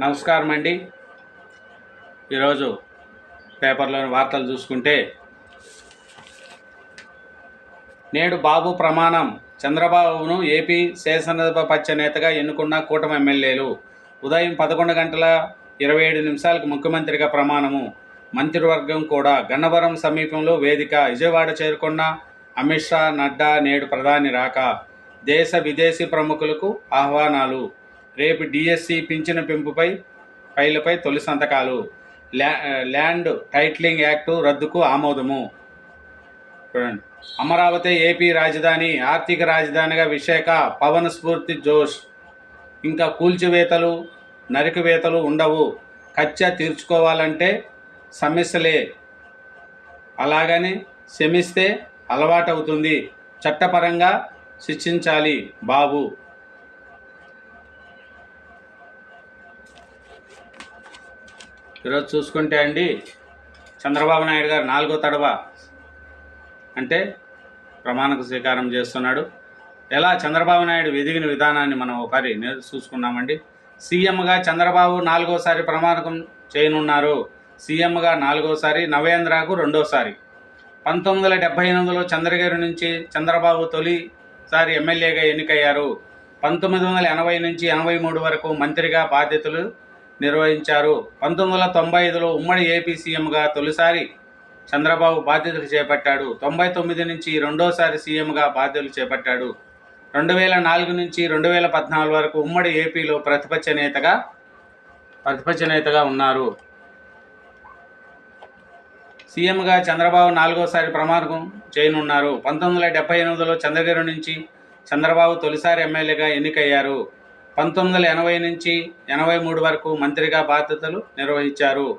నమస్కారం అండి. ఈరోజు పేపర్లోని వార్తలు చూసుకుంటే నేడు బాబు ప్రమాణం చంద్రబాబును ఏపీ శాసనసభ నేతగా ఎన్నుకున్న కూటమి ఎమ్మెల్యేలు ఉదయం పదకొండు గంటల ఇరవై ఏడు నిమిషాలకు ముఖ్యమంత్రిగా ప్రమాణము. మంత్రివర్గం కూడా గన్నవరం సమీపంలో వేదిక విజయవాడ చేరుకున్న అమిత్ షా నడ్డా నేడు ప్రధాని రాక దేశ విదేశీ ప్రముఖులకు ఆహ్వానాలు. రేపు డిఎస్సి పింఛను పెంపుపై ఫైళ్ళపై తొలి సంతకాలు. ల్యా ల్యాండ్ టైట్లింగ్ యాక్టు రద్దుకు ఆమోదము. చూడండి. అమరావతి ఏపీ రాజధాని ఆర్థిక రాజధానిగా విశాఖ పవన్ స్ఫూర్తి జోష్. ఇంకా కూల్చివేతలు నరికివేతలు ఉండవు. కచ్చ తీర్చుకోవాలంటే సమస్యలే. అలాగని శమిస్తే అలవాటవుతుంది. చట్టపరంగా శిక్షించాలి బాబు. ఈరోజు చూసుకుంటే అండి చంద్రబాబు నాయుడు గారు నాలుగో తడవ అంటే ప్రమాణకు స్వీకారం చేస్తున్నాడు. ఎలా చంద్రబాబు నాయుడు ఎదిగిన విధానాన్ని మనం ఒకసారి చూసుకున్నామండి. సీఎంగా చంద్రబాబు నాలుగోసారి ప్రమాణకం చేయనున్నారు. సీఎంగా నాలుగోసారి నవేంద్రకు రెండోసారి. పంతొమ్మిది వందల డెబ్బై ఎనిమిదిలో చంద్రగిరి నుంచి చంద్రబాబు తొలిసారి ఎమ్మెల్యేగా ఎన్నికయ్యారు. పంతొమ్మిది వందల ఎనభై నుంచి ఎనభై మూడు వరకు మంత్రిగా బాధ్యతలు నిర్వహించారు. పంతొమ్మిది వందల తొంభై ఐదులో ఉమ్మడి ఏపీ సీఎంగా తొలిసారి చంద్రబాబు బాధ్యతలు చేపట్టాడు. తొంభై తొమ్మిది నుంచి రెండోసారి సీఎంగా బాధ్యతలు చేపట్టాడు. రెండు వేల నాలుగు నుంచి రెండు వేల పద్నాలుగు వరకు ఉమ్మడి ఏపీలో ప్రతిపక్ష నేతగా ప్రతిపక్ష నేతగా ఉన్నారు. సీఎంగా చంద్రబాబు నాలుగోసారి ప్రమాణం చేయనున్నారు. పంతొమ్మిది వందల డెబ్బై ఎనిమిదిలో చంద్రగిరి నుంచి చంద్రబాబు తొలిసారి ఎమ్మెల్యేగా ఎన్నికయ్యారు. పంతొమ్మిది వందల ఎనభై నుంచి ఎనభై మూడు వరకు మంత్రిగా బాధ్యతలు నిర్వహించారు.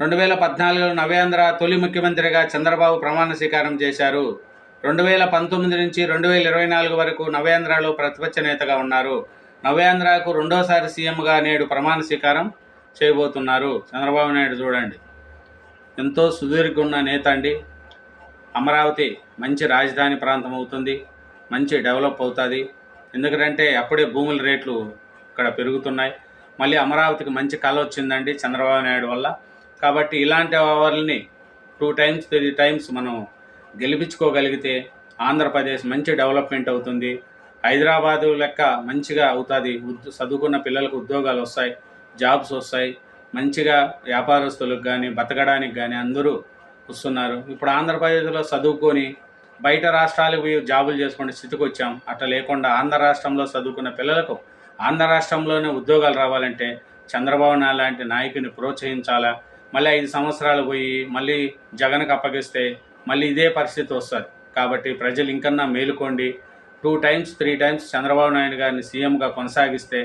రెండు వేల పద్నాలుగులో నవేంద్ర తొలి ముఖ్యమంత్రిగా చంద్రబాబు ప్రమాణ స్వీకారం చేశారు. రెండు వేల పంతొమ్మిది నుంచి రెండు వేల ఇరవై నాలుగు వరకు నవేంద్రలో ప్రతిపక్ష నేతగా ఉన్నారు. నవేంద్రకు రెండోసారి సీఎంగా నేడు ప్రమాణ స్వీకారం చేయబోతున్నారు. చంద్రబాబు నాయుడు చూడండి. ఎంతో సుదీర్ఘ ఉన్న నేత అండి. అమరావతి మంచి రాజధాని ప్రాంతం అవుతుంది. మంచి డెవలప్ అవుతుంది. ఎందుకంటే అప్పుడే భూముల రేట్లు ఇక్కడ పెరుగుతున్నాయి. మళ్ళీ అమరావతికి మంచి కళ వచ్చిందండి చంద్రబాబు నాయుడు వల్ల. కాబట్టి ఇలాంటి వాళ్ళని టూ టైమ్స్ త్రీ టైమ్స్ మనం గెలిపించుకోగలిగితే ఆంధ్రప్రదేశ్ మంచి డెవలప్మెంట్ అవుతుంది. హైదరాబాదు లెక్క మంచిగా అవుతుంది. ఉద్- చదువుకున్న పిల్లలకు ఉద్యోగాలు వస్తాయి జాబ్స్ వస్తాయి. మంచిగా వ్యాపారస్తులకు కానీ బతకడానికి కానీ అందరూ వస్తున్నారు. ఇప్పుడు ఆంధ్రప్రదేశ్లో చదువుకొని బయట రాష్ట్రాలకు పోయి జాబులు చేసుకునే స్థితికి వచ్చాం అట్లా లేకుండా ఆంధ్ర రాష్ట్రంలో చదువుకున్న పిల్లలకు ఆంధ్ర రాష్ట్రంలోనే ఉద్యోగాలు రావాలంటే చంద్రబాబు నాయుడు లాంటి నాయకుని ప్రోత్సహించాలా? మళ్ళీ ఐదు సంవత్సరాలు పోయి మళ్ళీ జగన్కి అప్పగిస్తే మళ్ళీ ఇదే పరిస్థితి వస్తుంది. కాబట్టి ప్రజలు ఇంకన్నా మేలుకోండి. Two times three times Chandrababu Naidu గారిని సీఎంగా కొనసాగిస్తే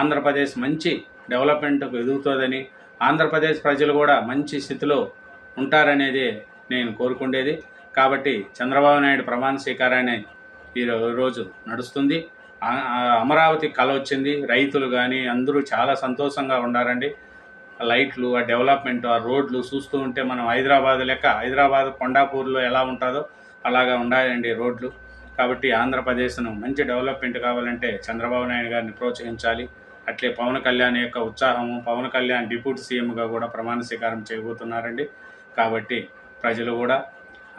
ఆంధ్రప్రదేశ్ మంచి డెవలప్మెంట్కు ఎదుగుతుందని ఆంధ్రప్రదేశ్ ప్రజలు కూడా మంచి స్థితిలో ఉంటారనేది నేను కోరుకుండేది. కాబట్టి చంద్రబాబు నాయుడు ప్రమాణ స్వీకారాన్ని ఈ రోజు నడుస్తుంది. అమరావతి కళ వచ్చింది. రైతులు కానీ అందరూ చాలా సంతోషంగా ఉండారండి. ఆ లైట్లు ఆ డెవలప్మెంట్ ఆ రోడ్లు చూస్తూ ఉంటే మనం హైదరాబాద్ లెక్క హైదరాబాద్ కొండాపూర్లో ఎలా ఉంటుందో అలాగా ఉండాలండి రోడ్లు. కాబట్టి ఆంధ్రప్రదేశ్ను మంచి డెవలప్మెంట్ కావాలంటే చంద్రబాబు నాయుడు గారిని ప్రోత్సహించాలి. అట్లే పవన్ కళ్యాణ్ యొక్క ఉత్సాహము పవన్ కళ్యాణ్ డిప్యూటీ సీఎంగా కూడా ప్రమాణ స్వీకారం చేయబోతున్నారండి. కాబట్టి ప్రజలు కూడా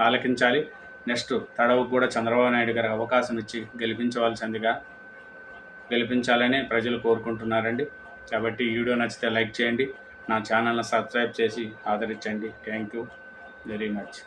ఆలకించాలి. నెక్స్ట్ తడవకు కూడా చంద్రబాబు నాయుడు గారికి అవకాశం ఇచ్చి గెలిపించవలసిందిగా గెలిపించాలని ప్రజలు కోరుకుంటున్నారండి. కాబట్టి ఈ వీడియో నచ్చితే లైక్ చేయండి. నా ఛానల్ని సబ్స్క్రైబ్ చేసి ఆదరించండి. Thank you very much.